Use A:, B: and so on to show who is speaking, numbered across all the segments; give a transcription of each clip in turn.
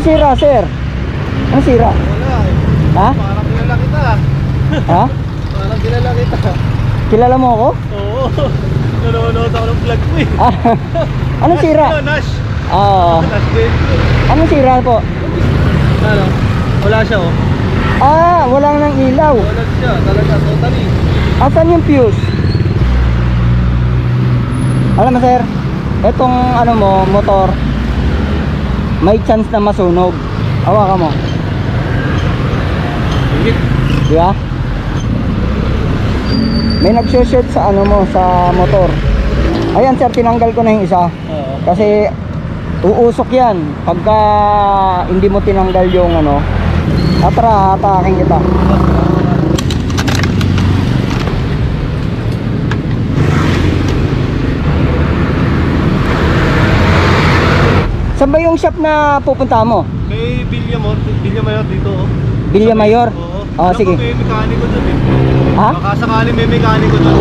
A: sira, sir? Ano sira?
B: Wala eh.
A: Ha?
B: Parang kilala kita.
A: Ha?
B: Parang kilala kita.
A: Kilala mo ako?
B: Oo. Nanonood ako ng vlog mo eh.
A: Ah, anong sira?
B: Ano, Nash.
A: Ah,
B: Nash
A: anong sira po?
B: Ano? Wala siya oh.
A: Ah, wala nang ilaw.
B: Wala siya. Talaga, totally.
A: Asan yung fuse? Alam mo sir, etong ano mo, motor, may chance na masunog. Hawakan mo.
B: Higit.
A: Di ba? May nag-short sa ano mo, sa motor. Ayan sir, tinanggal ko na yung isa. Kasi uusok yan pagka hindi mo tinanggal yung ano. Atra, hatakin kita. Ba yung shop na pupunta mo?
B: May Bilya mo, Bilya Mayor dito oh.
A: Bilya Mayor?
B: Oo.
A: Oh,
B: Alam
A: sige.
B: May mekaniko dun eh.
A: Ha?
B: Baka sakali may mekaniko dun.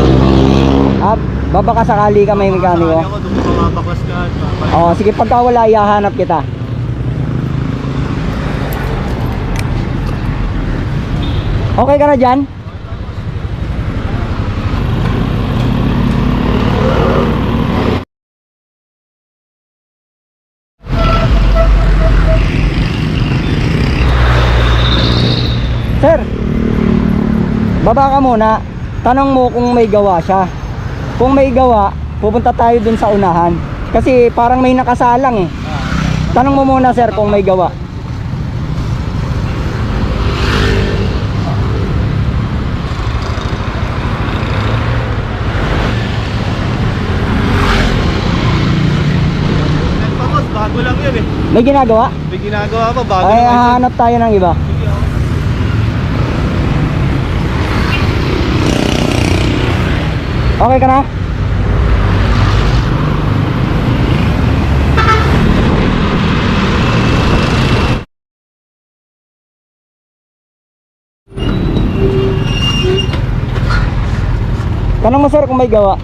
A: Ah, babaka sakali ka may mekaniko.
B: Sakali ako dun mababaklas ka. papay-
A: Oh, sige pagka wala ihahanap kita. Okay ka na dyan? Sir, baba ka muna. Tanong mo kung may gawa siya. Kung may gawa, pupunta tayo dun sa unahan. Kasi parang may nakasalang eh. Tanong mo muna sir kung may gawa.
B: Bago lang yun eh.
A: May ginagawa?
B: May ginagawa pa, bago
A: Ay, hahanap tayo ng iba.
B: Sige,
A: Okay ka na? Tanong mo sir kung may gawa.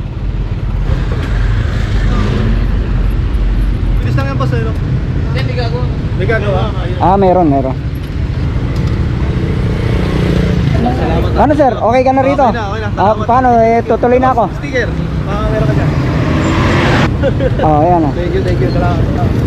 B: Bilis lang yan, boss. Ano? Hindi, may gagawa. May gagawa?
A: Ah, meron, meron.
B: Salamat.
A: Ano sir, okay ka na rito?
B: Okay na, okay na.
A: Ah, paano? Eh, tutuloy na ako.
B: Sticker. Baka meron ka dyan.
A: Oh, ayan ah.
B: Thank you, thank you. Salamat.